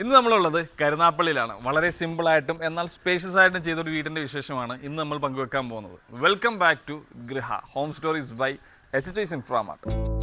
ഇന്ന് നമ്മളുള്ളത് കരുനാപ്പള്ളിയിലാണ്. വളരെ സിമ്പിളായിട്ടും എന്നാൽ സ്പേഷ്യസ് ആയിട്ടും ചെയ്തൊരു വീടിന്റെ വിശേഷമാണ് ഇന്ന് നമ്മൾ പങ്കുവെക്കാൻ പോകുന്നത്. Welcome back to Griha. Home stories by H T Inframart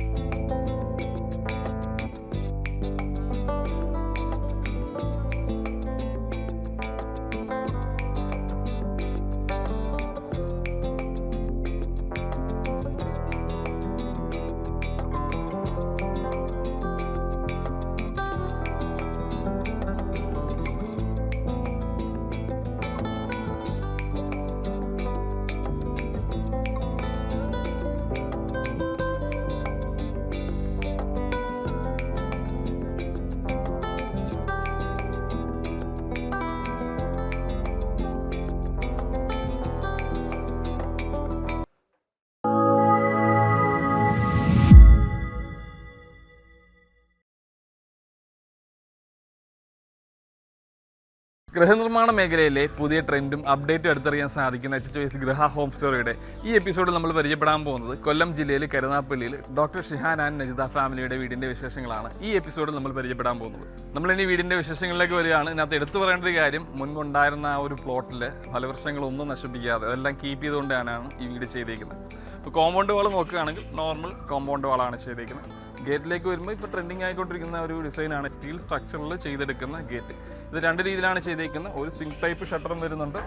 ഗൃഹനിർമ്മാണ മേഖലയിലെ പുതിയ ട്രെൻഡും അപ്ഡേറ്റും എടുത്തറിയാൻ സാധിക്കുന്ന എച്ച് ചോയ്സ് ഗൃഹ ഹോം സ്റ്റോറിയുടെ ഈ എപ്പിസോഡിൽ നമ്മൾ പരിചയപ്പെടാൻ പോകുന്നത് കൊല്ലം ജില്ലയിലെ കരുനാപ്പള്ളിയിൽ ഡോക്ടർ ഷിഹാൻ ആൻഡ് നജിത ഫാമിലിയുടെ വീടിന്റെ വിശേഷങ്ങളാണ് ഈ എപ്പിസോഡിൽ നമ്മൾ പരിചയപ്പെടാൻ പോകുന്നത്. നമ്മൾ ഇനി വീടിന്റെ വിശേഷങ്ങളിലേക്ക് വരികയാണ്. ഇതിനകത്ത് എടുത്തു പറയേണ്ട ഒരു കാര്യം മുൻപുണ്ടായിരുന്ന ആ ഒരു പ്ലോട്ടിൽ പല വർഷങ്ങളൊന്നും നശിപ്പിക്കാതെ അതെല്ലാം കീപ്പ് ചെയ്തുകൊണ്ടാണ് ഈ വീട് ചെയ്തേക്കുന്നത്. ഇപ്പോൾ കോമ്പൗണ്ട് വാൾ നോക്കുകയാണെങ്കിൽ നോർമൽ കോമ്പൗണ്ട് വാളാണ് ചെയ്തേക്കുന്നത്. ഗേറ്റിലേക്ക് വരുമ്പോൾ ഇപ്പോൾ ട്രെൻഡിങ് ആയിക്കൊണ്ടിരിക്കുന്ന ഒരു ഡിസൈനാണ് സ്റ്റീൽ സ്ട്രക്ചറിൽ ചെയ്തെടുക്കുന്ന ഗേറ്റ്. ഇത് രണ്ട് രീതിയിലാണ് ചെയ്തേക്കുന്നത്. ഒരു സിങ്ക് ടൈപ്പ് ഷട്ടറും വരുന്നുണ്ട്.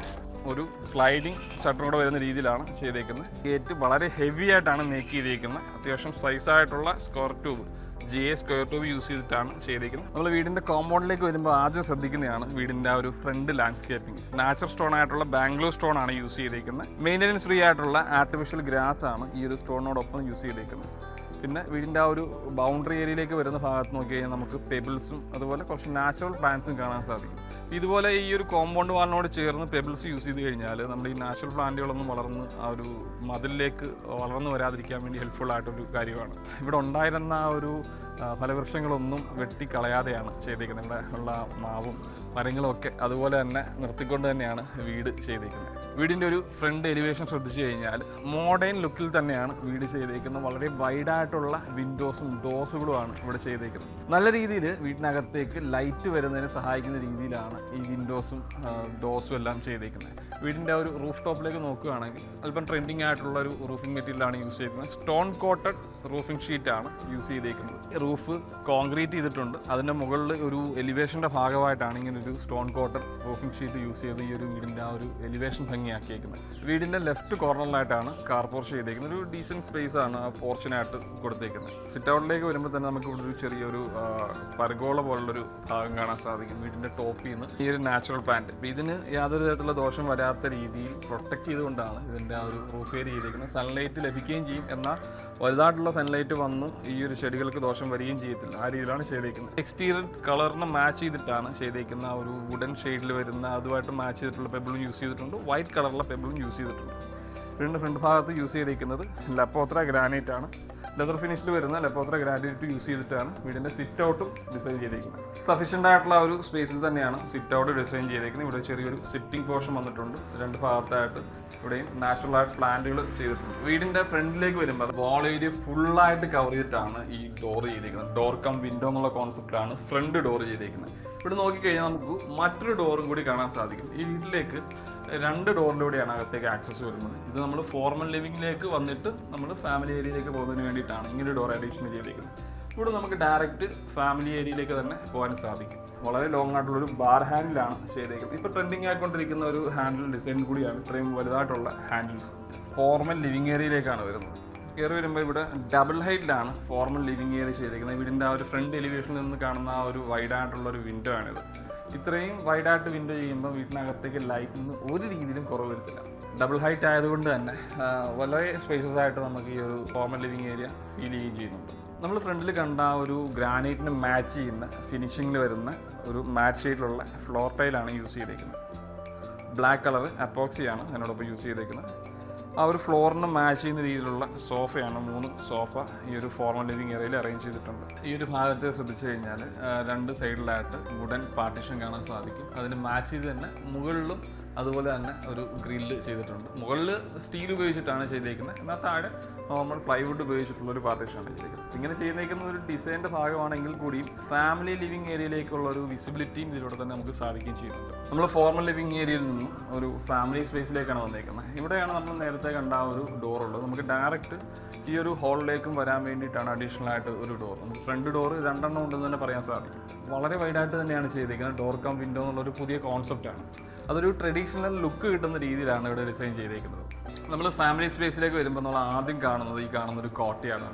ഒരു സ്ലൈഡിങ് ഷട്ടറും കൂടെ വരുന്ന രീതിയിലാണ് ചെയ്തേക്കുന്നത്. ഗേറ്റ് വളരെ ഹെവി ആയിട്ടാണ് മേക്ക് ചെയ്തേക്കുന്നത്. അത്യാവശ്യം സൈസ് ആയിട്ടുള്ള square tube G A square tube use ചെയ്തിട്ടാണ് ചെയ്തേക്കുന്നത്. നമ്മൾ വീടിന്റെ കോമ്പൗണ്ടിലേക്ക് വരുമ്പോൾ ആദ്യം ശ്രദ്ധിക്കുന്നതാണ് വീടിന്റെ ആ ഒരു ഫ്രണ്ട് ലാൻഡ്സ്കേപ്പിംഗ് നാച്ചുറൽ സ്റ്റോൺ ആയിട്ടുള്ള ബാംഗ്ലൂർ സ്റ്റോൺ ആണ് യൂസ് ചെയ്തേക്കുന്നത്. മെയിന്റനൻസ് ഫ്രീ ആയിട്ടുള്ള ആർട്ടിഫിഷ്യൽ ഗ്രാസ് ആണ് ഈ ഒരു സ്റ്റോണിനോടൊപ്പം യൂസ് ചെയ്തേക്കുന്നത്. പിന്നെ വീടിന്റെ ആ ഒരു ബൗണ്ടറി ഏരിയയിലേക്ക് വരുന്ന ഭാഗത്ത് നോക്കി കഴിഞ്ഞാൽ നമുക്ക് പെബിൾസും അതുപോലെ കുറച്ച് നാച്ചുറൽ പ്ലാന്റ്സും കാണാൻ സാധിക്കും. ഇതുപോലെ ഈ ഒരു കോമ്പൗണ്ട് വാളിനോട് ചേർന്ന് പെബിൾസ് യൂസ് ചെയ്ത് കഴിഞ്ഞാൽ നമ്മുടെ ഈ നാച്ചുറൽ പ്ലാന്റുകളൊന്നും വളർന്ന് ആ ഒരു മതിലിലേക്ക് വളർന്നു വരാതിരിക്കാൻ വേണ്ടി ഹെൽപ്ഫുൾ ആയിട്ടൊരു കാര്യമാണ്. ഇവിടെ ഉണ്ടായിരുന്ന ആ ഒരു ഫലവൃക്ഷങ്ങളൊന്നും വെട്ടിക്കളയാതെയാണ് ചെയ്തേക്കുന്നത്. ഇവിടെ ഉള്ള മാവും മരങ്ങളും ഒക്കെ അതുപോലെ തന്നെ നിർത്തിക്കൊണ്ട് തന്നെയാണ് വീട് ചെയ്തേക്കുന്നത്. വീടിന്റെ ഒരു ഫ്രണ്ട് എലിവേഷൻ ശ്രദ്ധിച്ചു കഴിഞ്ഞാൽ മോഡേൺ ലുക്കിൽ തന്നെയാണ് വീട് ചെയ്തേക്കുന്നത്. വളരെ വൈഡായിട്ടുള്ള വിൻഡോസും ഡോസുകളുമാണ് ഇവിടെ ചെയ്തേക്കുന്നത്. നല്ല രീതിയിൽ വീടിനകത്തേക്ക് ലൈറ്റ് വരുന്നതിന് സഹായിക്കുന്ന രീതിയിലാണ് ഈ വിൻഡോസും ഡോസും എല്ലാം ചെയ്തേക്കുന്നത്. വീടിന്റെ ഒരു റൂഫ് ടോപ്പിലേക്ക് നോക്കുകയാണെങ്കിൽ അല്പം ട്രെൻഡിങ് ആയിട്ടുള്ള ഒരു റൂഫിംഗ് മെറ്റീരിയലാണ് യൂസ് ചെയ്തിരിക്കുന്നത് സ്റ്റോൺ കോട്ടഡ് റൂഫിംഗ് ഷീറ്റാണ് യൂസ് ചെയ്തേക്കുന്നത്. റൂഫ് കോൺക്രീറ്റ് ചെയ്തിട്ടുണ്ട്. അതിന്റെ മുകളിൽ ഒരു എലിവേഷന്റെ ഭാഗമായിട്ടാണ് ഇങ്ങനെ ഒരു stone coated roofing sheet use ചെയ്ത് ഈ ഒരു വീടിന്റെ ആ ഒരു എലിവേഷൻ ഭംഗിയാക്കിയേക്കുന്നത്. വീടിന്റെ ലെഫ്റ്റ് കോർണറിലായിട്ടാണ് കാർ പോർച്ച് ചെയ്തേക്കുന്നത്. ഒരു ഡീസന്റ് സ്പേസ് ആണ് ആ പോർച്ചിനായിട്ട് കൊടുത്തേക്കുന്നത്. സിറ്റ് ഔട്ടിലേക്ക് വരുമ്പോൾ തന്നെ നമുക്ക് ഇവിടെ ഒരു ചെറിയൊരു പരഗോള പോലുള്ളൊരു ഭാഗം കാണാൻ സാധിക്കും. വീടിന്റെ ടോപ്പിൽ നിന്ന് ഈ ഒരു നാച്ചുറൽ പ്ലാന്റ് ഇതിന് യാതൊരു തരത്തിലുള്ള ദോഷം വരാത്ത രീതിയിൽ പ്രൊട്ടക്ട് ചെയ്തുകൊണ്ടാണ് ഇതിന്റെ ആ ഒരു റൂഫ് ഏരിയ ചെയ്തേക്കുന്നത് സൺലൈറ്റ് ലഭിക്കുകയും ചെയ്യും. എന്നാൽ വലുതായിട്ടുള്ള സൺലൈറ്റ് വന്ന്. ഈ ഒരു ചെടികൾക്ക് ദോഷം വരികയും ചെയ്യത്തില്ല. ആ രീതിയിലാണ് ചെയ്തേക്കുന്നത്. എക്സ്റ്റീരിയർ കളറിന് മാച്ച് ചെയ്തിട്ടാണ് ചെയ്തേക്കുന്ന ഒരു വുഡൻ ഷെയ്ഡിൽ വരുന്ന അതുമായിട്ട് മാച്ച് ചെയ്തിട്ടുള്ള പെബിളും യൂസ് ചെയ്തിട്ടുണ്ട്. വൈറ്റ് കളറിലുള്ള പെബിളും യൂസ് ചെയ്തിട്ടുണ്ട്. വീടിന്റെ ഫ്രണ്ട് ഭാഗത്ത് യൂസ് ചെയ്തേക്കുന്നത്. ലപ്പോത്ര ഗ്രാനൈറ്റ് ആണ്. ലെതർ ഫിനിഷിൽ വരുന്ന ലെപ്പോത്ര ഗ്രാഡിറ്റ് യൂസ് ചെയ്തിട്ടാണ് വീടിന്റെ സിറ്റ് ഔട്ടും ഡിസൈൻ ചെയ്തിരിക്കുന്നത് സഫീഷ്യന്റ് ആയിട്ടുള്ള ഒരു സ്പേസിൽ തന്നെയാണ് സിറ്റ് ഔട്ട് ഡിസൈൻ ചെയ്തിരിക്കുന്നത് ഇവിടെ ചെറിയൊരു സിറ്റിംഗ് പോർഷൻ വന്നിട്ടുണ്ട്. രണ്ട് ഭാഗത്തായിട്ട് ഇവിടെയും നാച്ചുറൽ ആയിട്ട് പ്ലാന്റുകൾ ചെയ്തിട്ടുണ്ട്. വീടിന്റെ ഫ്രണ്ടിലേക്ക് വരുമ്പോൾ വാൾ ഏരിയ ഫുള്ളായിട്ട് കവർ ചെയ്തിട്ടാണ് ഈ ഡോർ ചെയ്തിരിക്കുന്നത് ഡോർ കം വിൻഡോ എന്നുള്ള കോൺസെപ്റ്റാണ് ഫ്രണ്ട് ഡോർ ചെയ്തിരിക്കുന്നത് ഇവിടെ നോക്കിക്കഴിഞ്ഞാൽ നമുക്ക് മറ്റൊരു ഡോറും കൂടി കാണാൻ സാധിക്കും. ഈ വീട്ടിലേക്ക് രണ്ട് ഡോറിലൂടെയാണ് അകത്തേക്ക് ആക്സസ് വരുന്നത്. ഇത് നമ്മൾ ഫോർമൽ ലിവിങ്ങിലേക്ക് വന്നിട്ട് നമ്മൾ ഫാമിലി ഏരിയയിലേക്ക് പോകുന്നതിന് വേണ്ടിയിട്ടാണ് ഇങ്ങനെ ഡോർ അഡീഷണൽ ചെയ്തേക്കുന്നത്. ഇവിടെ നമുക്ക് ഡയറക്റ്റ് ഫാമിലി ഏരിയയിലേക്ക് തന്നെ പോകാൻ സാധിക്കും. വളരെ ലോങ് ആയിട്ടുള്ള ഒരു ബാർ ഹാൻഡിലാണ് ചെയ്തേക്കുന്നത്. ഇപ്പോൾ ട്രെൻഡിങ് ആയിക്കൊണ്ടിരിക്കുന്ന ഒരു ഹാൻഡിൽ ഡിസൈൻ കൂടിയാണ് ഇത്രയും വലുതായിട്ടുള്ള ഹാൻഡിൽസ് ഫോർമൽ ലിവിങ് ഏരിയയിലേക്കാണ് വരുന്നത്. കയറി വരുമ്പോൾ ഇവിടെ ഡബിൾ ഹൈറ്റിലാണ് ഫോർമൽ ലിവിങ് ഏരിയ ചെയ്തിരിക്കുന്നത് വീടിന്റെ ആ ഒരു ഫ്രണ്ട് എലിവേഷനിൽ നിന്ന് കാണുന്ന ആ ഒരു വൈഡായിട്ടുള്ള ഒരു വിൻഡോ ആണിത് ഇത്രയും വൈഡായിട്ട് വിൻഡോ ചെയ്യുമ്പോൾ വീട്ടിനകത്തേക്ക് ലൈറ്റിന് ഒരു രീതിയിലും കുറവ് വരത്തില്ല ഡബിൾ ഹൈറ്റ് ആയതുകൊണ്ട് തന്നെ വളരെ സ്പേഷ്യസ് ആയിട്ട് നമുക്ക് ഈ ഒരു കോമൺ ലിവിങ് ഏരിയ ഫീൽ ചെയ്യുകയും ചെയ്യുന്നുണ്ട്. നമ്മൾ ഫ്രണ്ടിൽ കണ്ട ഒരു ഗ്രാനൈറ്റിന് മാച്ച് ചെയ്യുന്ന ഫിനിഷിങ്ങിൽ വരുന്ന ഒരു മാച്ച് ഷെയ്ഡിലുള്ള ഫ്ലോർ ടൈലാണ് യൂസ് ചെയ്തേക്കുന്നത്. ബ്ലാക്ക് കളർ അപ്പോക്സിയാണ് അതിനോടൊപ്പം യൂസ് ചെയ്തേക്കുന്നത്. ആ ഒരു ഫ്ലോറിന് മാച്ച് ചെയ്യുന്ന രീതിയിലുള്ള സോഫയാണ് മൂന്ന് സോഫ ഈ ഒരു ഫോർമൽ ലിവിങ് ഏരിയയിൽ അറേഞ്ച് ചെയ്തിട്ടുണ്ട്. ഈ ഒരു ഭാഗത്തെ ശ്രദ്ധിച്ചു കഴിഞ്ഞാൽ രണ്ട് സൈഡിലായിട്ട് വുഡൻ പാർട്ടീഷൻ കാണാൻ സാധിക്കും. അതിന് മാച്ച് ചെയ്ത് തന്നെ മുകളിലും അതുപോലെ തന്നെ ഒരു ഗ്രില്ല് ചെയ്തിട്ടുണ്ട്. മുകളിൽ സ്റ്റീൽ ഉപയോഗിച്ചിട്ടാണ് ചെയ്തേക്കുന്നത്. എന്നാൽ താഴെ നോർമൽ പ്ലൈവുഡ് ഉപയോഗിച്ചിട്ടുള്ള ഒരു പാർട്ടീഷനാണ് ചെയ്തേക്കുന്നത്. ഇങ്ങനെ ചെയ്തേക്കുന്ന ഒരു ഡിസൈന്റെ ഭാഗമാണെങ്കിൽ കൂടിയും ഫാമിലി ലിവിങ് ഏരിയയിലേക്കുള്ള ഒരു വിസിബിലിറ്റിയും ഇതിലൂടെ തന്നെ നമുക്ക് സാധിക്കുകയും ചെയ്യുന്നുണ്ട്. നമ്മൾ ഫോർമൽ ലിവിങ് ഏരിയയിൽ നിന്നും ഒരു ഫാമിലി സ്പേസിലേക്കാണ് വന്നേക്കുന്നത്. ഇവിടെയാണ് നമ്മൾ നേരത്തെ കണ്ട ആ ഒരു ഡോർ ഉള്ളത്. നമുക്ക് ഡയറക്റ്റ് ഈ ഒരു ഹോളിലേക്കും വരാൻ വേണ്ടിയിട്ടാണ് അഡീഷണൽ ആയിട്ട് ഒരു ഡോർ നമുക്ക് ഫ്രണ്ട് ഡോർ രണ്ടെണ്ണം ഉണ്ടെന്ന് തന്നെ പറയാൻ സാധിക്കും. വളരെ വൈഡായിട്ട് തന്നെയാണ് ചെയ്തേക്കുന്നത്. ഡോർ കം വിൻഡോ എന്നുള്ള ഒരു പുതിയ കോൺസെപ്റ്റാണ് അതൊരു ട്രഡീഷണൽ ലുക്ക് കിട്ടുന്ന രീതിയിലാണ് ഇവിടെ ഡിസൈൻ ചെയ്തേക്കുന്നത്. നമ്മൾ ഫാമിലി സ്പേസിലേക്ക് വരുമ്പോൾ നമ്മൾ ആദ്യം കാണുന്നത് ഈ കാണുന്ന ഒരു കോട്ടയാണ്.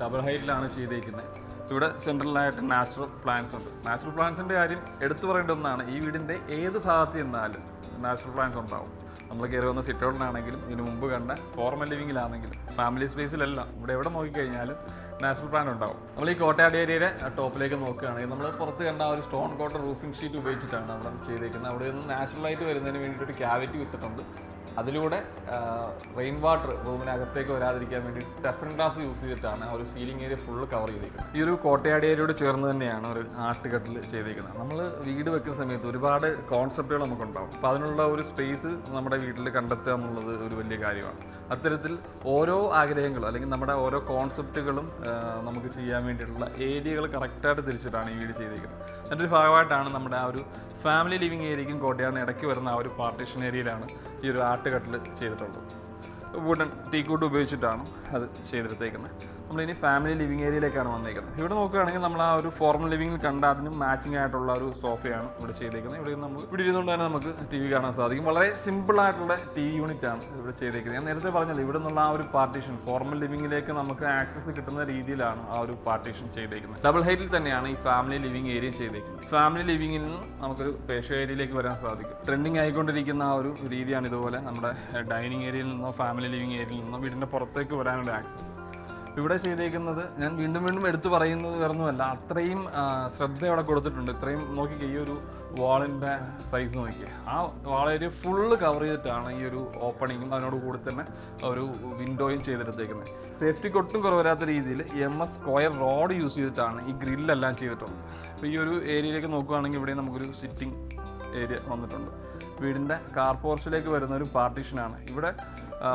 ഡബിൾ ഹൈറ്റിലാണ് ചെയ്തേക്കുന്നത് ഇവിടെ സെൻട്രലായിട്ട് നാച്ചുറൽ പ്ലാന്റ്സ് ഉണ്ട്. നാച്ചുറൽ പ്ലാന്റ്സിന്റെ കാര്യം എടുത്തു പറയേണ്ട ഒന്നാണ് ഈ വീടിന്റെ ഏത് ഭാഗത്ത് ചെന്നാലും നാച്ചുറൽ പ്ലാന്റ്സ് ഉണ്ടാവും. നമ്മൾ കയറി വന്ന സിറ്റൗട്ടിലാണെങ്കിലും ഇതിന് മുമ്പ് കണ്ട ഫോർമൽ ലിവിങ്ങിലാണെങ്കിലും ഫാമിലി സ്പേസിലല്ല ഇവിടെ എവിടെ നോക്കിക്കഴിഞ്ഞാലും നാച്ചുറൽ പ്ലാൻ ഉണ്ടാവും. നമ്മൾ ഈ കോട്ടയാട് ഏരിയയുടെ ടോപ്പിലേക്ക് നോക്കുകയാണെങ്കിൽ നമ്മൾ പുറത്ത് കണ്ട ഒരു സ്റ്റോൺ കോട്ടർ റൂഫിംഗ് ഷീറ്റ് ഉപയോഗിച്ചിട്ടാണ് നമ്മൾ ചെയ്തേക്കുന്നത്. അവിടെ നിന്ന് ആയിട്ട് വരുന്നതിന് വേണ്ടിയിട്ട് ഒരു ക്യാവിറ്റി വിട്ടിട്ടുണ്ട്. അതിലൂടെ റെയിൻ വാട്ടർ റൂമിനകത്തേക്ക് വരാതിരിക്കാൻ വേണ്ടി ടെഫൻ ഗ്ലാസ് യൂസ് ചെയ്തിട്ടാണ് ഒരു സീലിംഗ് ഏരിയ ഫുള്ള് കവർ ചെയ്തിരിക്കുന്നത് ഈ ഒരു കോട്ടയാട് ഏരിയയോട് ചേർന്ന് തന്നെയാണ് ഒരു ആട്ടുകട്ടിൽ ചെയ്തിരിക്കുന്നത് നമ്മൾ വീട് വെക്കുന്ന സമയത്ത് ഒരുപാട് കോൺസെപ്റ്റുകൾ നമുക്കുണ്ടാവും. അപ്പോൾ അതിനുള്ള ഒരു സ്പേസ് നമ്മുടെ വീട്ടിൽ കണ്ടെത്തുക എന്നുള്ളത് ഒരു വലിയ കാര്യമാണ്. അത്തരത്തിൽ ഓരോ ആഗ്രഹങ്ങളും അല്ലെങ്കിൽ നമ്മുടെ ഓരോ കോൺസെപ്റ്റുകളും നമുക്ക് ചെയ്യാൻ വേണ്ടിയിട്ടുള്ള ഏരിയകൾ കറക്റ്റായിട്ട് തിരിച്ചിട്ടാണ് ഈ വീട് ചെയ്തിരിക്കുന്നത്. അതിന്റെ ഒരു ഭാഗമായിട്ടാണ് നമ്മുടെ ആ ഒരു ഫാമിലി ലിവിങ് ഏരിയയ്ക്കും കോട്ടയാണ് ഇടയ്ക്ക് വരുന്ന ആ ഒരു പാർട്ടീഷൻ ഏരിയയിലാണ് ഈ ഒരു ആട്ടുകട്ടിൽ ചെയ്തിട്ടുള്ളത്. വുഡൻ ടീക്കൂട്ട് ഉപയോഗിച്ചിട്ടാണ് അത് ചെയ്തെടുത്തേക്കുന്നത് നമ്മളിനി ഫാമിലി ലിവിങ് ഏരിയയിലേക്കാണ് വന്നേക്കുന്നത്. ഇവിടെ നോക്കുകയാണെങ്കിൽ നമ്മൾ ആ ഒരു ഫോർമൽ ലിവിങ്ങിൽ കണ്ട അതിനും മാച്ചിങ് ആയിട്ടുള്ള ഒരു സോഫയാണ് ഇവിടെ ചെയ്തേക്കുന്നത്. ഇവിടെ നമ്മൾ ഇവിടെ ഇരുന്നുകൊണ്ട് തന്നെ നമുക്ക് ടി വി കാണാൻ സാധിക്കും. വളരെ സിമ്പിൾ ആയിട്ടുള്ള ടി വി യൂണിറ്റ് ആണ് ഇവിടെ ചെയ്തേക്കുന്നത്. ഞാൻ നേരത്തെ പറഞ്ഞല്ലോ ഇവിടെ നിന്നുള്ള ആ ഒരു പാർട്ടീഷൻ ഫോർമൽ ലിവിങ്ങിലേക്ക് നമുക്ക് ആക്സസ് കിട്ടുന്ന രീതിയിലാണ് ആ ഒരു പാർട്ടീഷൻ ചെയ്തേക്കുന്നത്. ഡബിൾ ഹൈറ്റിൽ തന്നെയാണ് ഈ ഫാമിലി ലിവിങ് ഏരിയ ചെയ്തേക്കുന്നത്. ഫാമിലി ലിവിങ്ങിൽ നിന്ന് നമുക്കൊരു പേഷ്യ ഏരിയയിലേക്ക് വരാൻ സാധിക്കും. ട്രെൻഡിങ് ആയിക്കൊണ്ടിരിക്കുന്ന ആ ഒരു രീതിയാണ് ഇതുപോലെ നമ്മുടെ ഡൈനിങ് ഏരിയയിൽ നിന്നോ ഫാമിലി ലിവിങ് ഏരിയയിൽ നിന്നോ വീടിന്റെ പുറത്തേക്ക് വരാനുള്ള ആക്സസ് ഇവിടെ ചെയ്തേക്കുന്നത് ഞാൻ വീണ്ടും വീണ്ടും എടുത്തു പറയുന്നത് വേറൊന്നുമല്ല. അത്രയും ശ്രദ്ധ അവിടെ കൊടുത്തിട്ടുണ്ട്. ഇത്രയും നോക്കി ഈ ഒരു വാളിന്റെ സൈസ് നോക്കി ആ വാളേരിയ ഫുള്ള് കവർ ചെയ്തിട്ടാണ് ഈ ഒരു ഓപ്പണിങ്ങും അതിനോട് കൂടി തന്നെ ഒരു വിൻഡോയും ചെയ്തെടുത്തേക്കുന്നത് സേഫ്റ്റിക്ക് ഒട്ടും കുറവരാത്ത രീതിയിൽ M S square road use ചെയ്തിട്ടാണ് ഈ ഗ്രില്ലെല്ലാം ചെയ്തിട്ടുള്ളത്. അപ്പോൾ ഈ ഒരു ഏരിയയിലേക്ക് നോക്കുകയാണെങ്കിൽ ഇവിടെ നമുക്കൊരു സിറ്റിംഗ് ഏരിയ വന്നിട്ടുണ്ട്. വീടിന്റെ കാർ പോർച്ചിലേക്ക് വരുന്ന ഒരു പാർട്ടീഷനാണ് ഇവിടെ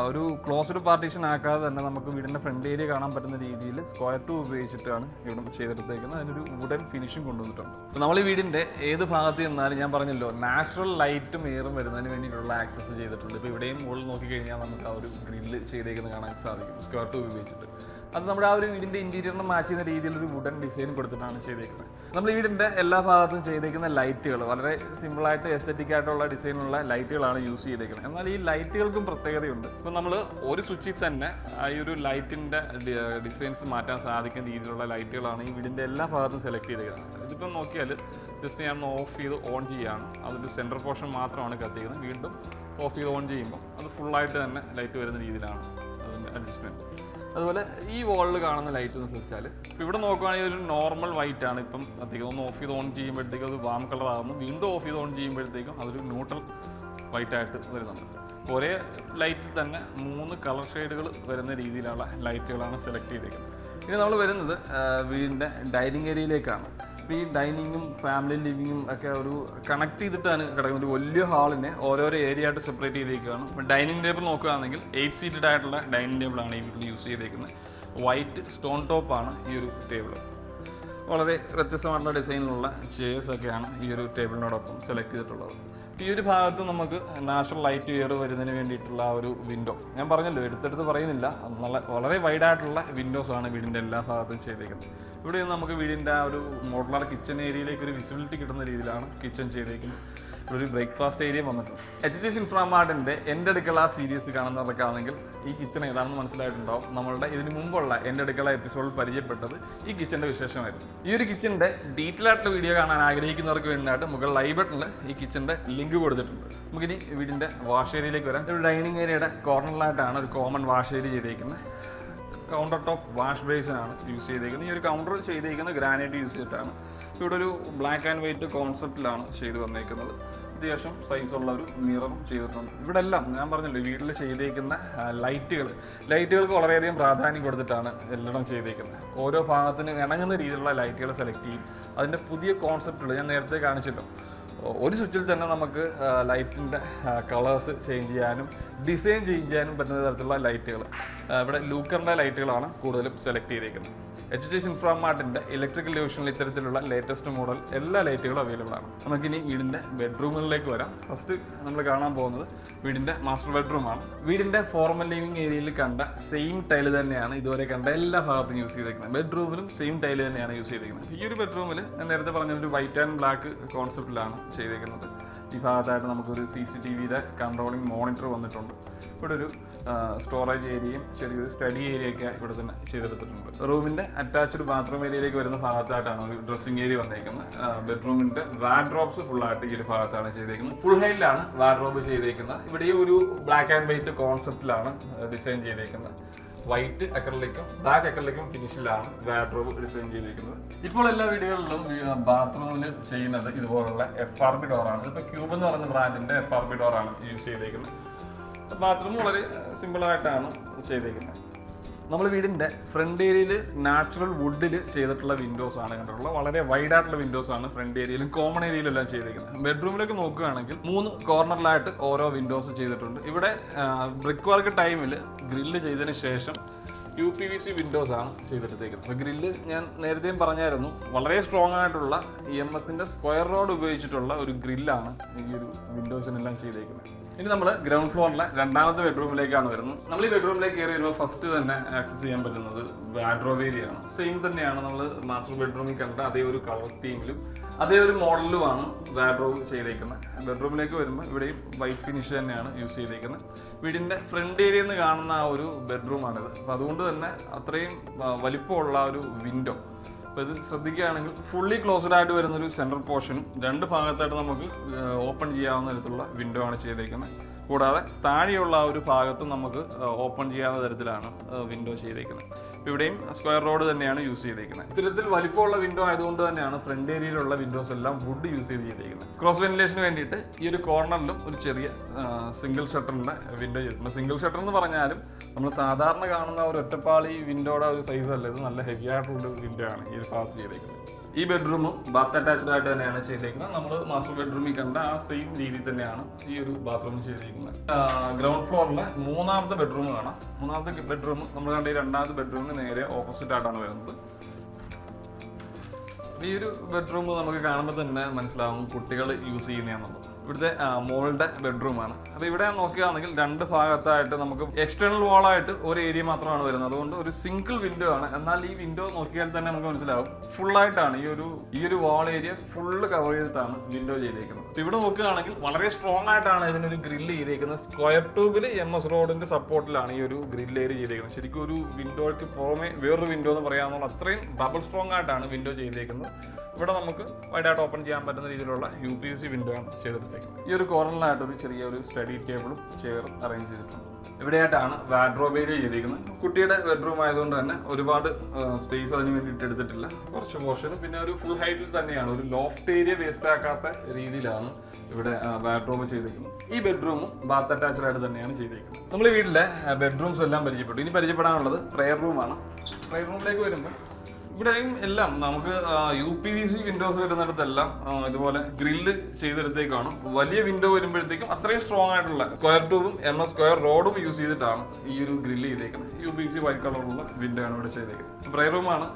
ഒരു ക്ലോസ്ഡ് പാർട്ടീഷൻ ആക്കാതെ തന്നെ നമുക്ക് വീടിന്റെ ഫ്രണ്ട് ഏരിയ കാണാൻ പറ്റുന്ന രീതിയിൽ സ്ക്വയർ ടു ഉപയോഗിച്ചിട്ടാണ് ഇവിടെ ചെയ്തെടുത്തേക്കുന്നത്. അതിനൊരു വുഡൻ ഫിനിഷിംഗ് കൊണ്ടുവന്നിട്ടുണ്ട്. അപ്പോൾ നമ്മൾ ഈ വീടിന്റെ ഏത് ഭാഗത്ത് നിന്നാലും ഞാൻ പറഞ്ഞല്ലോ നാച്ചുറൽ ലൈറ്റും എയറും വരുന്നതിന് വേണ്ടിയിട്ടുള്ള ആക്സസ് ചെയ്തിട്ടുണ്ട്. ഇപ്പോൾ ഇവിടെയും മുകളിൽ നോക്കിക്കഴിഞ്ഞാൽ നമുക്ക് ആ ഒരു ഗ്രില്ല് ചെയ്തേക്കുന്നത് കാണാൻ സാധിക്കും സ്ക്വയർ ടു ഉപയോഗിച്ചിട്ട്. അത് നമ്മുടെ ആ ഒരു വീടിന്റെ ഇന്റീരിയറിന് മാച്ച് ചെയ്യുന്ന രീതിയിൽ ഒരു വുഡൻ ഡിസൈൻ കൊടുത്തിട്ടാണ് ചെയ്തേക്കുന്നത്. നമ്മൾ ഈ വീടിന്റെ എല്ലാ ഭാഗത്തും ചെയ്തേക്കുന്ന ലൈറ്റുകൾ വളരെ സിമ്പിളായിട്ട് എസ്തറ്റിക് ആയിട്ടുള്ള ഡിസൈനുള്ള ലൈറ്റുകളാണ് യൂസ് ചെയ്തേക്കുന്നത്. എന്നാൽ ഈ ലൈറ്റുകൾക്കും പ്രത്യേകതയുണ്ട്. ഇപ്പം നമ്മൾ ഒരു സ്വിച്ചിൽ തന്നെ ഈ ഒരു ലൈറ്റിന്റെ ഡിസൈൻസ് മാറ്റാൻ സാധിക്കുന്ന രീതിയിലുള്ള ലൈറ്റുകളാണ് ഈ വീടിന്റെ എല്ലാ ഭാഗത്തും സെലക്ട് ചെയ്തേക്കുന്നത്. ഇതിപ്പം നോക്കിയാൽ ജസ്റ്റ് ഞാൻ ഓഫ് ചെയ്ത് ഓൺ ചെയ്യുകയാണ് അതൊരു സെൻട്രൽ പോർഷൻ മാത്രമാണ് കത്തിക്കുന്നത്. വീണ്ടും ഓഫ് ചെയ്ത് ഓൺ ചെയ്യുമ്പോൾ അത് ഫുള്ളായിട്ട് തന്നെ ലൈറ്റ് വരുന്ന രീതിയിലാണ് അതിന്റെ അഡ്ജസ്റ്റ്മെന്റ് അതുപോലെ ഈ വാളിൽ കാണുന്ന ലൈറ്റ് എന്ന് വെച്ചാൽ ഇപ്പം ഇവിടെ നോക്കുകയാണെങ്കിൽ ഒരു നോർമൽ വൈറ്റ് ആണ്. ഇപ്പം അധികം ഒന്ന് ഓഫ് ചെയ്ത് ഓൺ ചെയ്യുമ്പോഴത്തേക്കും അത് വാം കളർ ആകുന്നു വീണ്ടും ഓഫ് ചെയ്ത് ഓൺ ചെയ്യുമ്പോഴത്തേക്കും അതൊരു ന്യൂട്രൽ വൈറ്റ് ആയിട്ട് വരുന്നുണ്ട്. ഒരേ ലൈറ്റിൽ തന്നെ മൂന്ന് കളർ ഷെയ്ഡുകൾ വരുന്ന രീതിയിലുള്ള ലൈറ്റുകളാണ് സെലക്ട് ചെയ്തേക്കുന്നത്. ഇനി നമ്മൾ വരുന്നത് വീടിന്റെ ഡൈനിങ് ഏരിയയിലേക്കാണ് ഇപ്പോൾ ഈ ഡൈനിങ്ങും ഫാമിലി ലിവിങ്ങും ഒക്കെ ഒരു കണക്ട് ചെയ്തിട്ടാണ് കിടക്കുന്നത്. ഒരു വലിയ ഹാളിനെ ഓരോരോ ഏരിയ ആയിട്ട് സെപ്പറേറ്റ് ചെയ്തേക്കുകയാണ് ഇപ്പം ഡൈനിങ് ടേബിൾ നോക്കുകയാണെങ്കിൽ എയ്റ്റ് സീറ്റഡ് ആയിട്ടുള്ള ഡൈനിങ് ടേബിളാണ് ഈ വീട്ടിൽ യൂസ് ചെയ്തേക്കുന്നത്. വൈറ്റ് സ്റ്റോൺ ടോപ്പാണ് ഈ ഒരു ടേബിൾ. വളരെ വ്യത്യസ്തമായിട്ടുള്ള ഡിസൈനിലുള്ള ചെയേഴ്സ് ഒക്കെയാണ് ഈ ഒരു ടേബിളിനോടൊപ്പം സെലക്ട് ചെയ്തിട്ടുള്ളത്. ഈ ഒരു ഭാഗത്ത് നമുക്ക് നാച്ചുറൽ ലൈറ്റ് ഇയർ വരുന്നതിന് വേണ്ടിയിട്ടുള്ള ഒരു വിൻഡോ. ഞാൻ പറഞ്ഞല്ലോ എടുത്തെടുത്ത് പറയുന്നില്ല. നല്ല വളരെ വൈഡായിട്ടുള്ള വിൻഡോസ് ആണ് വീടിന്റെ എല്ലാ ഭാഗത്തും ചെയ്തേക്കുന്നത്. ഇവിടെ നിന്ന് നമുക്ക് വീടിന്റെ ആ ഒരു മോഡുലാർ കിച്ചൺ ഏരിയയിലേക്ക് ഒരു വിസിബിലിറ്റി കിട്ടുന്ന രീതിയിലാണ് കിച്ചൺ ചെയ്തേക്കുന്നത്. ഇവിടെ ഒരു ബ്രേക്ക്ഫാസ്റ്റ് ഏരിയ വന്നിട്ടുണ്ട്. എച്ച് എസ് ഇൻഫ്രാമാർട്ടിന്റെ എന്റെ അടുക്കള സീരീസ് കാണുന്നവർക്കാണെങ്കിൽ ഈ കിച്ചൺ ഏതാണെന്ന് മനസ്സിലായിട്ടുണ്ടാവും. നമ്മളുടെ ഇതിന് മുമ്പുള്ള എന്റെ അടുക്കള എപ്പിസോഡിൽ പരിചയപ്പെട്ടത് ഈ കിച്ചന്റെ വിശേഷമായിരുന്നു. ഈ ഒരു കിച്ചന്റെ ഡീറ്റെയിൽ ആയിട്ടുള്ള വീഡിയോ കാണാൻ ആഗ്രഹിക്കുന്നവർക്ക് വേണ്ടിയിട്ട് മുകളിൽ ലൈവ് ബട്ടണിൽ ഈ കിച്ചന്റെ ലിങ്ക് കൊടുത്തിട്ടുണ്ട്. നമുക്കിനി വീടിന്റെ വാഷ് ഏരിയയിലേക്ക് വരാം. ഒരു ഡൈനിങ് ഏരിയയുടെ കോർണറിലായിട്ടാണ് ഒരു കോമൺ വാഷ് ഏരിയ ചെയ്തേക്കുന്നത്. കൗണ്ടർ ടോപ്പ് വാഷ് ബേസിനാണ് യൂസ് ചെയ്തേക്കുന്നത്. ഈ ഒരു കൗണ്ടർ ചെയ്തേക്കുന്നത് ഗ്രാനൈറ്റ് യൂസ് ചെയ്തിട്ടാണ്. ഇവിടെ ഒരു ബ്ലാക്ക് ആൻഡ് വൈറ്റ് കോൺസെപ്റ്റിലാണ് ചെയ്ത് വന്നേക്കുന്നത്. അത്യാവശ്യം സൈസുള്ള ഒരു മിററും ചെയ്തിട്ടുണ്ട്. ഇവിടെ എല്ലാം ഞാൻ പറഞ്ഞല്ലോ വീട്ടിൽ ചെയ്തേക്കുന്ന ലൈറ്റുകൾ ലൈറ്റുകൾക്ക് വളരെയധികം പ്രാധാന്യം കൊടുത്തിട്ടാണ് എല്ലാം ചെയ്തേക്കുന്നത്. ഓരോ ഭാഗത്തിന് ഇണങ്ങുന്ന രീതിയിലുള്ള ലൈറ്റുകൾ സെലക്ട് ചെയ്യും. അതിന്റെ പുതിയ കോൺസെപ്റ്റുകൾ ഞാൻ നേരത്തെ കാണിച്ചല്ലോ. ഒരു സ്വിച്ചിൽ തന്നെ നമുക്ക് ലൈറ്റിന്റെ കളേഴ്സ് ചേഞ്ച് ചെയ്യാനും ഡിസൈൻ ചേഞ്ച് ചെയ്യാനും പറ്റുന്ന തരത്തിലുള്ള ലൈറ്റുകൾ ഇവിടെ ലൂക്കറിന്റെ ലൈറ്റുകളാണ് കൂടുതലും സെലക്ട് ചെയ്തേക്കുന്നത്. എച്ച് ടി സിൻഫ്രാമാർട്ടിന്റെ ഇലക്ട്രിക്കൽ ഡിവിഷനിൽ ഇത്തരത്തിലുള്ള ലേറ്റസ്റ്റ് മോഡൽ എല്ലാ ലൈറ്റുകളും അവൈലബിൾ ആണ്. നമുക്കിനി വീടിന്റെ ബെഡ്റൂമുകളിലേക്ക് വരാം. ഫസ്റ്റ് നമ്മൾ കാണാൻ പോകുന്നത് വീടിന്റെ മാസ്റ്റർ ബെഡ്റൂമാണ് വീടിന്റെ ഫോർമൽ ലിവിംഗ് ഏരിയയിൽ കണ്ട സെയിം ടൈൽ തന്നെയാണ് ഇതുവരെ കണ്ട എല്ലാ ഭാഗത്തും യൂസ് ചെയ്തേക്കുന്നത്. ബെഡ്റൂമിലും സെയിം ടൈൽ തന്നെയാണ് യൂസ് ചെയ്തേക്കുന്നത്. ഈ ഒരു ബെഡ്റൂമിൽ ഞാൻ നേരത്തെ പറഞ്ഞ ഒരു വൈറ്റ് ആൻഡ് ബ്ലാക്ക് കോൺസെപ്റ്റിലാണ് ചെയ്തേക്കുന്നത്. ഈ ഭാഗത്തായിട്ട് നമുക്കൊരു സി സി ടി വിയുടെ കൺട്രോളിംഗ് മോണിറ്റർ വന്നിട്ടുണ്ട്. ഇവിടെ ഒരു സ്റ്റോറേജ് ഏരിയയും ചെറിയൊരു സ്റ്റഡി ഏരിയ ഒക്കെ ഇവിടെ തന്നെ ചെയ്തെടുത്തിട്ടുണ്ട്. റൂമിന്റെ അറ്റാച്ച്ഡ് ബാത്റൂം ഏരിയയിലേക്ക് വരുന്ന ഭാഗത്തായിട്ടാണ് ഒരു ഡ്രസ്സിംഗ് ഏരിയ വന്നേക്കുന്നത്. ബെഡ്റൂമിന്റെ വാഡ്രോബ്സ് ഫുൾ ആയിട്ട് ഈ ഒരു ഭാഗത്താണ് ചെയ്തേക്കുന്നത്. ഫുൾ ഹൈറ്റിലാണ് വാഡ്രോബ് ചെയ്തേക്കുന്നത്. ഇവിടെ ഒരു ബ്ലാക്ക് ആൻഡ് വൈറ്റ് കോൺസെപ്റ്റിലാണ് ഡിസൈൻ ചെയ്തേക്കുന്നത്. വൈറ്റ് അക്കറിലേക്കും ബ്ലാക്ക് അക്കറിലേക്കും ഫിനിഷിലാണ് വാർഡ്രോബ് ഡിസൈൻ ചെയ്തിരിക്കുന്നത് ഇപ്പോൾ എല്ലാ വീടുകളിലും ബാത്റൂമിൽ ചെയ്യുന്നത് ഇതുപോലുള്ള എഫ് ആർ ബി ഡോറാണ് ഇതിപ്പോൾ ക്യൂബ് എന്ന് പറയുന്ന ബ്രാൻഡിന്റെ എഫ് ആർ ബി ഡോറാണ് യൂസ് ചെയ്തേക്കുന്നത്. ബാത്റൂം വളരെ സിമ്പിളായിട്ടാണ് ചെയ്തേക്കുന്നത്. നമ്മൾ വീടിന്റെ ഫ്രണ്ട് ഏരിയയിൽ നാച്ചുറൽ വുഡിൽ ചെയ്തിട്ടുള്ള വിൻഡോസ് ആണ് കണ്ടിട്ടുള്ളത്. വളരെ വൈഡ് ആയിട്ടുള്ള വിൻഡോസ് ആണ് ഫ്രണ്ട് ഏരിയയിലും കോമൺ ഏരിയയിലും എല്ലാം ചെയ്തിരിക്കുന്നത് ബെഡ്റൂമിലേക്ക് നോക്കുകയാണെങ്കിൽ മൂന്ന് കോർണറിലായിട്ട് ഓരോ വിൻഡോസ് ചെയ്തിട്ടുണ്ട്. ഇവിടെ ബ്രിക്ക് വർക്ക് ടൈമിൽ ഗ്രില്ല് ചെയ്തതിന് ശേഷം U P V C windows ആണ് ചെയ്തെടുത്തേക്കുന്നത് അപ്പോൾ ഗ്രില്ല് ഞാൻ നേരത്തെയും പറഞ്ഞായിരുന്നു വളരെ സ്ട്രോങ് ആയിട്ടുള്ള ഇ എം എസിന്റെ സ്ക്വയർ റോഡ് ഉപയോഗിച്ചിട്ടുള്ള ഒരു ഗ്രില്ലാണ് ഈ ഒരു വിൻഡോസിനെല്ലാം ചെയ്തേക്കുന്നത്. ഇനി നമ്മൾ ഗ്രൗണ്ട് ഫ്ലോറിലെ രണ്ടാമത്തെ ബെഡ്റൂമിലേക്കാണ് വരുന്നത്. നമ്മൾ ഈ ബെഡ്റൂമിലേക്ക് കയറി വരുമ്പോൾ ഫസ്റ്റ് തന്നെ ആക്സസ് ചെയ്യാൻ പറ്റുന്നത് വാഡ്രോബ് ഏരിയ ആണ്. സെയിം തന്നെയാണ് നമ്മൾ മാസ്റ്റർ ബെഡ്റൂമിൽ കണ്ട അതേ ഒരു കളർ തീമിലും അതേ ഒരു മോഡലിലുമാണ് വാഡ്രോബ് ചെയ്തേക്കുന്നത്. ബെഡ്റൂമിലേക്ക് വരുമ്പോൾ ഇവിടെയും വൈറ്റ് ഫിനിഷ് തന്നെയാണ് യൂസ് ചെയ്തേക്കുന്നത്. വീടിന്റെ ഫ്രണ്ട് ഏരിയ എന്ന് കാണുന്ന ആ ഒരു ബെഡ്റൂമാണിത് അപ്പോൾ അതുകൊണ്ട് തന്നെ അത്രയും വലിപ്പമുള്ള ഒരു വിൻഡോ അപ്പോൾ ഇത് ശ്രദ്ധിക്കുകയാണെങ്കിൽ ഫുള്ളി ക്ലോസ്ഡ് ആയിട്ട് വരുന്ന ഒരു സെൻട്രൽ പോർഷനും രണ്ട് ഭാഗത്തായിട്ട് നമുക്ക് ഓപ്പൺ ചെയ്യാവുന്ന തരത്തിലുള്ള വിൻഡോ ആണ് ചെയ്തേക്കുന്നത്. കൂടാതെ താഴെയുള്ള ആ ഒരു ഭാഗത്തും നമുക്ക് ഓപ്പൺ ചെയ്യാവുന്ന തരത്തിലാണ് വിൻഡോ ചെയ്തേക്കുന്നത്. ഇവിടെയും സ്ക്വയർ റോഡ് തന്നെയാണ് യൂസ് ചെയ്തിരിക്കുന്നത് ഇത്തരത്തിൽ വലിപ്പമുള്ള വിൻഡോ ആയതുകൊണ്ട് തന്നെയാണ് ഫ്രണ്ട് ഏരിയയിലുള്ള വിൻഡോസ് എല്ലാം വുഡ് യൂസ് ചെയ്ത് ചെയ്തേക്കുന്നത്. ക്രോസ് വെന്റിലേഷന് വേണ്ടിയിട്ട് ഈ ഒരു കോർണറിലും ഒരു ചെറിയ സിംഗിൾ ഷട്ടറിന്റെ വിൻഡോ ചെയ്തിട്ടുണ്ട് സിംഗിൾ ഷട്ടർ എന്ന് പറഞ്ഞാലും നമ്മൾ സാധാരണ കാണുന്ന ഒരു ഒറ്റപ്പാളി വിൻഡോയുടെ ഒരു സൈസ് അല്ല. ഇത് നല്ല ഹെവി ആയിട്ടുള്ള വിൻഡോ ആണ് ഈ ഒരു ഭാഗത്ത് ചെയ്തേക്കുന്നത്. ഈ ബെഡ്റൂമും ബാത്ത് അറ്റാച്ച്ഡ് ആയിട്ട് തന്നെയാണ് ചെയ്തേക്കുന്നത്. നമ്മൾ മാസ്റ്റർ ബെഡ്റൂമിൽ കണ്ട ആ സെയിം രീതിയിൽ തന്നെയാണ് ഈ ഒരു ബാത്റൂം ചെയ്തിരിക്കുന്നത് ഗ്രൗണ്ട് ഫ്ലോറിലെ മൂന്നാമത്തെ ബെഡ്റൂം കാണാം. മൂന്നാമത്തെ ബെഡ്റൂം നമ്മൾ കണ്ട ഈ രണ്ടാമത്തെ ബെഡ്റൂമിന് നേരെ ഓപ്പോസിറ്റ് ആയിട്ടാണ് വരുന്നത്. ഈ ഒരു ബെഡ്റൂം നമുക്ക് കാണുമ്പോൾ തന്നെ മനസ്സിലാവും കുട്ടികൾ യൂസ് ചെയ്യുന്നതാണെന്നുള്ളത് ഇവിടുത്തെ മോളുടെ ബെഡ്റൂമാണ്. അപ്പോൾ ഇവിടെ നോക്കുകയാണെങ്കിൽ രണ്ട് ഭാഗത്തായിട്ട് നമുക്ക് എക്സ്റ്റേണൽ വാളായിട്ട് ഒരു ഏരിയ മാത്രമാണ് വരുന്നത്. അതുകൊണ്ട് ഒരു സിംഗിൾ വിൻഡോ ആണ്. എന്നാൽ ഈ വിൻഡോ നോക്കിയാൽ തന്നെ നമുക്ക് മനസ്സിലാവും. ഫുൾ ആയിട്ടാണ് ഈ ഒരു ഈ ഒരു വാൾ ഏരിയ ഫുള്ള് കവർ ചെയ്തിട്ടാണ് വിൻഡോ ചെയ്തേക്കുന്നത്. ഇവിടെ നോക്കുകയാണെങ്കിൽ വളരെ സ്ട്രോങ് ആയിട്ടാണ് ഇതിനൊരു ഗ്രില്ല് ചെയ്തേക്കുന്നത്. സ്ക്വയർ ട്യൂബിൽ എം എസ് റോഡിന്റെ സപ്പോർട്ടിലാണ് ഈ ഒരു ഗ്രില്ല് ഏരിയ ചെയ്തേക്കുന്നത്. ശരിക്കും ഒരു വിൻഡോയ്ക്ക് പുറമെ വേറൊരു വിൻഡോ എന്ന് പറയാമെന്നുള്ള അത്രയും ഡബിൾ സ്ട്രോങ് ആയിട്ടാണ് വിൻഡോ ചെയ്തേക്കുന്നത്. ഇവിടെ നമുക്ക് വൈഡായിട്ട് ഓപ്പൺ ചെയ്യാൻ പറ്റുന്ന രീതിയിലുള്ള യു പി സി വിൻഡോ ആണ് ചെയ്തെടുത്തേക്കുന്നത് ഈ ഒരു കോർണറിലായിട്ട് ഒരു ചെറിയ ഒരു സ്റ്റഡി ടേബിളും ചെയറും അറേഞ്ച് ചെയ്തിട്ടുണ്ട്. ഇവിടെയായിട്ടാണ് വാഡ്രോബ് ഏരിയ ചെയ്തിരിക്കുന്നത്. കുട്ടിയുടെ ബെഡ്റൂം ആയതുകൊണ്ട് തന്നെ ഒരുപാട് സ്പേസ് അതിന് വേണ്ടിയിട്ട് എടുത്തിട്ടില്ല. കുറച്ച് പോർഷൻ പിന്നെ ഒരു ഫുൾ ഹൈറ്റിൽ തന്നെയാണ്. ഒരു ലോഫ്റ്റ് ഏരിയ വേസ്റ്റ് ആക്കാത്ത രീതിയിലാണ് ഇവിടെ വാഡ്രോബ് ചെയ്തിരിക്കുന്നത്. ഈ ബെഡ്റൂമും ബാത്ത് അറ്റാച്ച്ഡ് ആയിട്ട് തന്നെയാണ് ചെയ്തിരിക്കുന്നത്. നമ്മൾ വീട്ടിലെ ബെഡ്റൂംസ് എല്ലാം പരിചയപ്പെട്ടു. ഇനി പരിചയപ്പെടാനുള്ളത് പ്രെയർ റൂമാണ് പ്രെയർ റൂമിലേക്ക് വരുമ്പോൾ ഇവിടെയും എല്ലാം നമുക്ക് U P V C windows വരുന്നിടത്തെല്ലാം ഇതുപോലെ ഗ്രില്ല് ചെയ്തെടുത്തേക്കാണ്. വലിയ വിൻഡോ വരുമ്പോഴത്തേക്കും അത്രയും സ്ട്രോങ് ആയിട്ടുള്ള സ്ക്വയർ ട്യൂബും എം എസ് സ്ക്വയർ റോഡും യൂസ് ചെയ്തിട്ടാണ് ഈ ഒരു ഗ്രില്ല് ചെയ്തേക്കുന്നത്. യു പി സി വൈറ്റ് കളറുള്ള വിൻഡോ ആണ് ഇവിടെ ചെയ്തേക്കുന്നത്. പ്രേ റൂമാണ്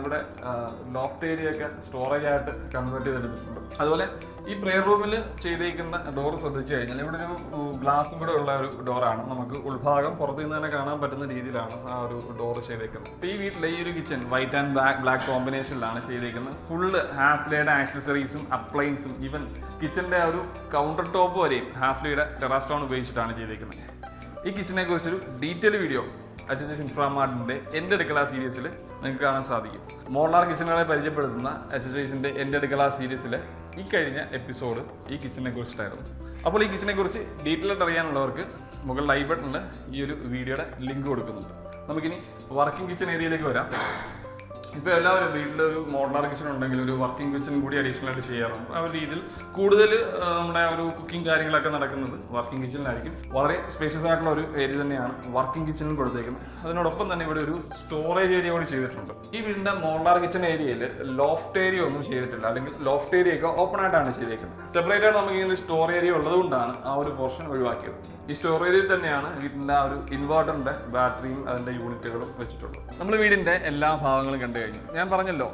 ഇവിടെ ലോഫ്റ്റ് ഏരിയ ഒക്കെ സ്റ്റോറേജ് ആയിട്ട് കൺവേർട്ട് ചെയ്തെടുത്തിട്ടുണ്ട്. അതുപോലെ ഈ പ്രെയർ റൂമിൽ ചെയ്തേക്കുന്ന ഡോർ ശ്രദ്ധിച്ചു കഴിഞ്ഞാൽ ഇവിടെ ഒരു ഗ്ലാസും കൂടെ ഉള്ള ഒരു ഡോറാണ് നമുക്ക് ഉൾഭാഗം പുറത്തു നിന്ന് തന്നെ കാണാൻ പറ്റുന്ന രീതിയിലാണ് ആ ഒരു ഡോർ ചെയ്തേക്കുന്നത്. ഈ വീട്ടിലെ ഈ ഒരു kitchen white and black black കോമ്പിനേഷനിലാണ് ചെയ്തേക്കുന്നത്. ഫുള്ള് ഹാഫ്ലിയുടെ ആക്സസറീസും അപ്ലയൻസും ഈവൻ കിച്ചന്റെ ആ ഒരു കൗണ്ടർ ടോപ്പ് വരെയും ഹാഫ്ലിയുടെ ടെറാസ്റ്റോൺ ഉപയോഗിച്ചിട്ടാണ് ചെയ്തേക്കുന്നത്. ഈ കിച്ചനെ കുറിച്ചൊരു ഡീറ്റെയിൽ വീഡിയോ എച്ച് ഇൻഫ്രാമാർട്ടിന്റെ എന്റെ അടുക്കള സീരീസിൽ നിങ്ങൾക്ക് കാണാൻ സാധിക്കും. മോഡലാർ കിച്ചണുകളെ പരിചയപ്പെടുത്തുന്ന എച്ച് എന്റെ അടുക്കള സീരീസിലെ ഈ കഴിഞ്ഞ എപ്പിസോഡ് ഈ കിച്ചനെ കുറിച്ചിട്ടായിരുന്നു. അപ്പോൾ ഈ കിച്ചനെ കുറിച്ച് ഡീറ്റെയിൽ ആയിട്ട് അറിയാനുള്ളവർക്ക് മുകളിൽ ഐ ബട്ടണിൽ ഈ ഒരു വീഡിയോയുടെ ലിങ്ക് കൊടുക്കുന്നുണ്ട്. നമുക്കിനി വർക്കിംഗ് കിച്ചൺ ഏരിയയിലേക്ക് വരാം. ഇപ്പോൾ എല്ലാവരും വീട്ടിൽ ഒരു മോഡലാർ കിച്ചൺ ഉണ്ടെങ്കിൽ ഒരു വർക്കിംഗ് കിച്ചൺ കൂടി അഡീഷണൽ ആയിട്ട് ചെയ്യാറുണ്ട്. ആ ഒരു രീതിയിൽ കൂടുതൽ നമ്മുടെ ഒരു കുക്കിംഗ് കാര്യങ്ങളൊക്കെ നടക്കുന്നത് വർക്കിംഗ് കിച്ചണിലായിരിക്കും വളരെ സ്പേഷ്യസ് ആയിട്ടുള്ള ഒരു ഏരിയ തന്നെയാണ് വർക്കിംഗ് കിച്ചണിൽ കൊടുത്തേക്കുന്നത്. അതിനോടൊപ്പം തന്നെ ഇവിടെ ഒരു സ്റ്റോറേജ് ഏരിയ കൂടി ചെയ്തിട്ടുണ്ട്. ഈ വീടിന്റെ മോഡലാർ കിച്ചൺ ഏരിയയിൽ ലോഫ്റ്റ് ഏരിയ ഒന്നും ചെയ്തിട്ടില്ല. അല്ലെങ്കിൽ ലോഫ്റ്റ് ഏരിയ ഒക്കെ ഓപ്പൺ ആയിട്ടാണ് ചെയ്തേക്കുന്നത്. സെപ്പറേറ്റ് ആയിട്ട് നമുക്ക് ഇങ്ങനെ സ്റ്റോർ ഏരിയ ഉള്ളതുകൊണ്ടാണ് ആ ഒരു പോർഷൻ ഒഴിവാക്കിയത്. ഈ സ്റ്റോർ ഏരിയയിൽ തന്നെയാണ് വീടിന്റെ ആ ഒരു ഇൻവേർട്ടറിന്റെ ബാറ്ററിയും അതിന്റെ യൂണിറ്റുകളും വെച്ചിട്ടുള്ളത്. നമ്മൾ വീടിന്റെ എല്ലാ ഭാഗങ്ങളും കണ്ടു കഴിഞ്ഞു. ഞാൻ പറഞ്ഞല്ലോ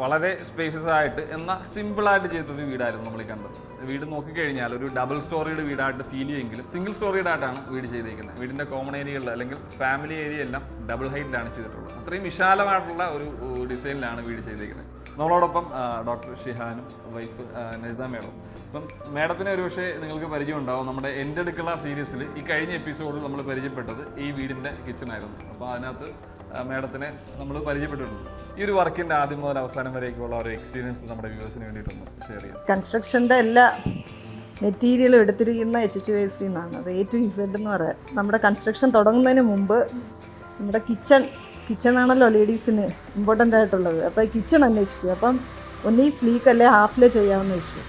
വളരെ സ്പേഷ്യസ് ആയിട്ട് എന്നാൽ സിമ്പിൾ ആയിട്ട് ചെയ്തൊരു വീടായിരുന്നു നമ്മൾ കണ്ടത്. വീട് നോക്കിക്കഴിഞ്ഞാൽ ഒരു ഡബിൾ സ്റ്റോറിയുടെ വീടായിട്ട് ഫീൽ ചെയ്യുമെങ്കിലും സിംഗിൾ സ്റ്റോറിയുടെ ആയിട്ടാണ് വീട് ചെയ്തിരിക്കുന്നത്. വീടിന്റെ കോമൺ ഏരിയകളിൽ അല്ലെങ്കിൽ ഫാമിലി ഏരിയ എല്ലാം ഡബിൾ ഹൈറ്റിലാണ് ചെയ്തിട്ടുള്ളത്. അത്രയും വിശാലമായിട്ടുള്ള ഒരു ഡിസൈനിലാണ് വീട് ചെയ്തിരിക്കുന്നത്. നമ്മളോടൊപ്പം ഡോക്ടർ ഷിഹാനും വൈഫ് നജിത മേഡം അപ്പം മേഡത്തിന് ഒരു പക്ഷേ നിങ്ങൾക്ക് പരിചയം ഉണ്ടാവും. നമ്മുടെ എന്റെ അടുക്കള സീരീസിൽ ഈ കഴിഞ്ഞ എപ്പിസോഡിൽ നമ്മൾ പരിചയപ്പെട്ടത് ഈ വീടിന്റെ കിച്ചൺ ആയിരുന്നു. അപ്പോൾ അതിനകത്ത് മേഡത്തിനെ നമ്മൾ പരിചയപ്പെട്ടിട്ടുണ്ട്. ഈ ഒരു വർക്കിന്റെ ആദ്യം മുതൽ അവസാനം വരേക്കുള്ള ഒരു എക്സ്പീരിയൻസ് നമ്മുടെ വ്യൂവേഴ്സിന് വേണ്ടിയിട്ടൊന്ന് ഷെയർ ചെയ്യാം കൺസ്ട്രക്ഷന്റെ എല്ലാ മെറ്റീരിയലും എടുത്തിരിക്കുന്ന എച്ച് എച്ച് സി എന്നാണ് അത് എ ടു ഇസഡ് എന്ന് പറയാം. നമ്മുടെ കൺസ്ട്രക്ഷൻ തുടങ്ങുന്നതിന് മുമ്പ് നമ്മുടെ കിച്ചൺ ആണല്ലോ ലേഡീസിന് ഇമ്പോർട്ടന്റ് ആയിട്ടുള്ളത്. അപ്പോൾ കിച്ചൺ അന്വേഷിച്ചു. അപ്പം ഒന്നീ സ്ലീക്ക് അല്ലേ ഹാഫ്ലേ ചെയ്യാമെന്ന് വെച്ചു.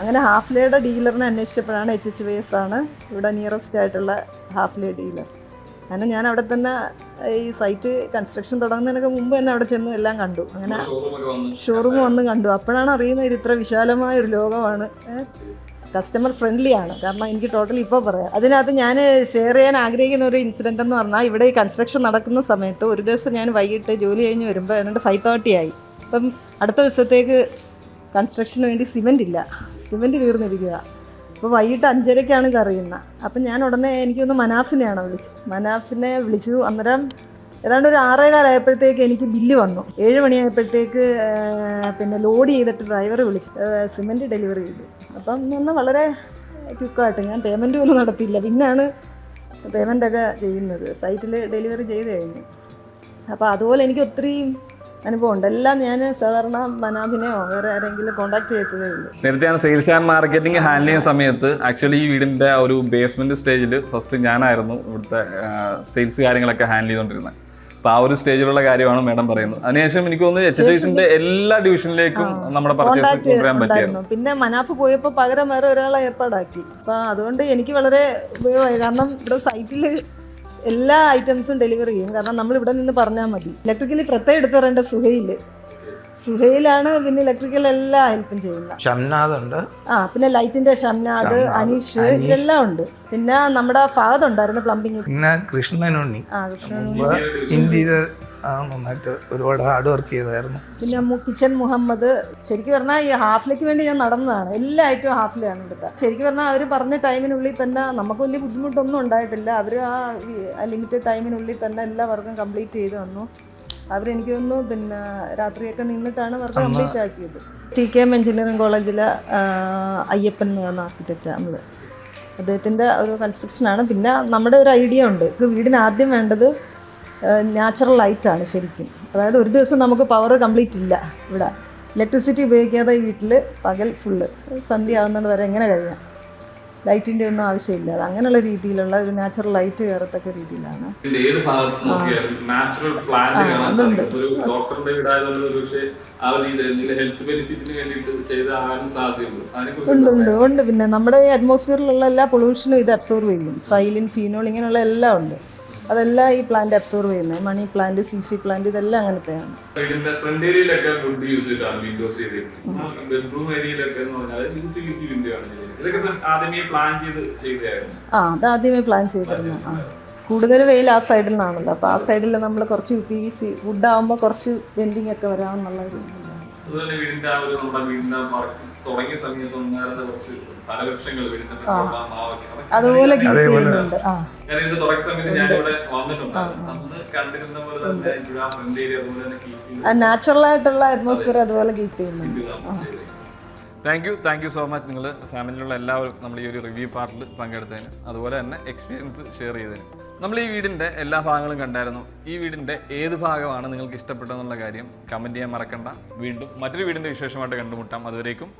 അങ്ങനെ ഹാഫ്ലേയുടെ ഡീലറിനെ അന്വേഷിച്ചപ്പോഴാണ് എച്ച് എച്ച് വൈ എസ് ആണ് ഇവിടെ നിയറസ്റ്റ് ആയിട്ടുള്ള ഹാഫ്ലേ ഡീലർ അങ്ങനെ ഞാൻ അവിടെ തന്നെ ഈ സൈറ്റ് കൺസ്ട്രക്ഷൻ തുടങ്ങുന്നതിനൊക്കെ മുമ്പ് തന്നെ അവിടെ ചെന്ന് എല്ലാം കണ്ടു. അങ്ങനെ ഷോറൂം വന്ന് കണ്ടു. അപ്പോഴാണ് അറിയുന്നത് ഇത് ഇത്ര വിശാലമായ ഒരു ലോകമാണ് കസ്റ്റമർ ഫ്രണ്ട്ലി ആണ്. കാരണം എനിക്ക് ടോട്ടലി ഇപ്പോൾ പറയാം. അതിനകത്ത് ഞാൻ ഷെയർ ചെയ്യാൻ ആഗ്രഹിക്കുന്ന ഒരു ഇൻസിഡന്റ് എന്ന് പറഞ്ഞാൽ ഇവിടെ ഈ കൺസ്ട്രക്ഷൻ നടക്കുന്ന സമയത്ത് ഒരു ദിവസം ഞാൻ വൈകിട്ട് ജോലി കഴിഞ്ഞ് വരുമ്പോൾ എന്നിട്ട് ഫൈവ് തേർട്ടി ആയി. അപ്പം അടുത്ത ദിവസത്തേക്ക് കൺസ്ട്രക്ഷന് വേണ്ടി സിമെന്റ് ഇല്ല. സിമെന്റ് തീർന്നിരിക്കുക അപ്പോൾ വൈകിട്ട് അഞ്ചരയ്ക്കാണ് കറിയുന്നത് അപ്പം ഞാൻ ഉടനെ എനിക്കൊന്ന് മനാഫിനെയാണ് വിളിച്ചത്. മനാഫിനെ വിളിച്ചു. അന്നേരം ഏതാണ്ട് ഒരു ആറേകാലായപ്പോഴത്തേക്ക് എനിക്ക് ബില്ല് വന്നു. ഏഴ് മണിയായപ്പോഴത്തേക്ക് പിന്നെ ലോഡ് ചെയ്തിട്ട് ഡ്രൈവർ വിളിച്ചു. സിമെന്റ് ഡെലിവറി ചെയ്തു. അപ്പം നിന്ന് വളരെ ക്വിക്കായിട്ട് ഞാൻ പേയ്മെന്റ് പോലും നടത്തിയില്ല. പിന്നാണ് പേയ്മെന്റൊക്കെ ചെയ്യുന്നത്. സൈറ്റിൽ ഡെലിവറി ചെയ്ത് കഴിഞ്ഞു. അപ്പോൾ അതുപോലെ എനിക്ക് ഒത്തിരി അനുഭവമുണ്ട്. എല്ലാം ഞാൻ സാധാരണ മനാഭിനെയോ വേറെ ആരെങ്കിലും കോൺടാക്ട് ചെയ്തതേ ഉള്ളൂ. നേരത്തെ ഞാൻ സെയിൽസ് ആൻഡ് മാർക്കറ്റിംഗ് ഹാൻഡിൽ ചെയ്യുന്ന സമയത്ത് ആക്ച്വലി ഈ വീടിന്റെ ഒരു ബേസ്മെന്റ് സ്റ്റേജിൽ ഫസ്റ്റ് ഞാനായിരുന്നു ഇവിടുത്തെ സെയിൽസ് കാര്യങ്ങളൊക്കെ ഹാൻഡിൽ ചെയ്തുകൊണ്ടിരുന്നത് അപ്പോൾ ആ ഒരു സ്റ്റേജിലുള്ള കാര്യമാണ് മേഡം പറയുന്നത്. അതിനുശേഷം എനിക്ക് തോന്നുന്നു എച്ച് എല്ലാ ഡിവിഷനിലേക്കും നമ്മുടെ പർച്ചേസ് കോണ്ടാക്ട് കൊണ്ടുവരാൻ പറ്റിയായിരുന്നു പിന്നെ മനാഫ് പോയപ്പോൾ പകരം വേറെ ഒരാളെ ഏർപ്പാടാക്കി. അപ്പോൾ അതുകൊണ്ട് എനിക്ക് വളരെ ഉപയോഗമായി. കാരണം ഇവിടെ സൈറ്റിൽ എല്ലാ ഐറ്റംസും ഡെലിവറി ചെയ്യും. കാരണം നമ്മൾ ഇവിടെ നിന്ന് പറഞ്ഞാൽ മതി. ഇലക്ട്രിക്കലി പ്രത്യേകം എടുത്ത് പറയേണ്ട സുഹയിൽ സുഹയിലാണ് പിന്നെ ഇലക്ട്രിക്കൽ എല്ലാ ഹെൽപ്പും ചെയ്യുന്നത്. ഷംനാദ് ഉണ്ട് ആ പിന്നെ ലൈറ്റിന്റെ ഷംനാദ് അനീഷ് ഇതെല്ലാം ഉണ്ട്. പിന്നെ നമ്മുടെ ഫാദർ ഉണ്ടായിരുന്നു പ്ലംബിങ് പിന്നെ കൃഷ്ണനുണ്ണി. ആ കൃഷ്ണനുണ്ണി. നന്നായിട്ട് ഒരുപാട് ഹാർഡ് വർക്ക് ചെയ്തായിരുന്നു. പിന്നെ കിച്ചൻ മുഹമ്മദ് ശരിക്കും പറഞ്ഞാൽ ഈ ഹാഫിലേക്ക് വേണ്ടി ഞാൻ നടന്നതാണ്. എല്ലാ ഐറ്റവും ഹാഫിലാണ് എടുത്തത്. ശരിക്കും പറഞ്ഞാൽ അവർ പറഞ്ഞ ടൈമിനുള്ളിൽ തന്നെ നമുക്ക് വലിയ ബുദ്ധിമുട്ടൊന്നും ഉണ്ടായിട്ടില്ല. അവർ ആ ലിമിറ്റഡ് ടൈമിനുള്ളിൽ തന്നെ എല്ലാ വർക്കും കംപ്ലീറ്റ് ചെയ്ത് വന്നു. അവരെനിക്ക് തോന്നുന്നു പിന്നെ രാത്രിയൊക്കെ നിന്നിട്ടാണ് വർക്ക് കംപ്ലീറ്റ് ആക്കിയത്. ടി കെ എം എഞ്ചിനീയറിംഗ് കോളേജിലെ അയ്യപ്പൻ എന്ന് പറഞ്ഞ ആർക്കിടെക്റ്റ് നമ്മൾ അദ്ദേഹത്തിന്റെ ഒരു കൺസ്ട്രക്ഷനാണ് പിന്നെ നമ്മുടെ ഒരു ഐഡിയ ഉണ്ട്. ഇപ്പോൾ വീടിന് ആദ്യം വേണ്ടത് നാച്ചുറൽ ലൈറ്റാണ് ശരിക്കും. അതായത് ഒരു ദിവസം നമുക്ക് പവർ കംപ്ലീറ്റ് ഇല്ല ഇവിടെ. ഇലക്ട്രിസിറ്റി ഉപയോഗിക്കാതെ ഈ വീട്ടിൽ പകൽ ഫുള്ള് സന്ധ്യ ആകുന്നത് വരെ എങ്ങനെ കഴിയാം? ലൈറ്റിന്റെ ഒന്നും ആവശ്യമില്ല. അത് അങ്ങനെയുള്ള രീതിയിലുള്ള ഒരു നാച്ചുറൽ ലൈറ്റ് കയറത്തക്ക രീതിയിലാണ്. ഉണ്ട് ഉണ്ട് ഉണ്ട്. പിന്നെ നമ്മുടെ അറ്റ്മോസ്ഫിയറിലുള്ള എല്ലാ പൊള്യൂഷനും ഇത് അബ്സോർവ് ചെയ്യും. സൈലിൻ ഫീനോൾ ഇങ്ങനെയുള്ള എല്ലാം ഉണ്ട്. അതെല്ലാം ഈ പ്ലാന്റ് അബ്സോർവ് ചെയ്യുന്നത്. Money plant C C plant ഇതെല്ലാം അങ്ങനത്തെയാണ് ഇതിന്റെ ഫ്രണ്ട് ഏരിയയിലൊക്കെ വുഡ് യൂസ് ചെയ്തിട്ടാണ് വിൻഡോസ് ചെയ്തിരിക്കുന്നത്. ബെഡ്റൂം ഏരിയയിലൊക്കെ എന്ന് പറഞ്ഞാൽ വിൻഡോ ആണ് ചെയ്തിരിക്കുന്നത് ഇതൊക്കെ ആദ്യമേ പ്ലാൻ ചെയ്ത് ചെയ്തായിരുന്നു ആ അത് ആദ്യമേ പ്ലാൻ ചെയ്തിരുന്നു. ആ. കൂടുതൽ വെയിൽ ആ സൈഡിൽ നിന്നാണല്ലോ അപ്പോൾ ആ സൈഡിൽ നമ്മൾ കുറച്ച് U P V C wood ആകുമ്പോൾ കുറച്ച് വെൻഡിങ് ഒക്കെ വരാമെന്നുള്ള ഒരു ഇതിലാണ്. അതുപോലെ വീടിന്റെ ആ ഒരു നമ്മുടെ വീടിന്റെ വർക്ക് തുടങ്ങിയ സമയത്ത് ഉണ്ടായിരുന്ന കുറച്ച് അതുപോലെ നാച്ചുറൽ ആയിട്ടുള്ള അറ്റ്മോസ്ഫിയർ അതുപോലെ കീപ്പ് ചെയ്യുന്നുണ്ട്. Thank you thank you so much നിങ്ങൾ ഫാമിലിയിലുള്ള എല്ലാവരും നമ്മൾ ഈ ഒരു റിവ്യൂ പാർട്ടിൽ പങ്കെടുത്തതിന് അതുപോലെ തന്നെ എക്സ്പീരിയൻസ് ഷെയർ ചെയ്തതിന്. നമ്മൾ ഈ വീടിന്റെ എല്ലാ ഭാഗങ്ങളും കണ്ടായിരുന്നു. ഈ വീടിന്റെ ഏത് ഭാഗമാണ് നിങ്ങൾക്ക് ഇഷ്ടപ്പെട്ടതെന്നുള്ള കാര്യം കമന്റ് ചെയ്യാൻ മറക്കണ്ട. വീണ്ടും മറ്റൊരു വീടിന്റെ വിശേഷമായിട്ട് കണ്ടുമുട്ടാം. അതുവരേക്കും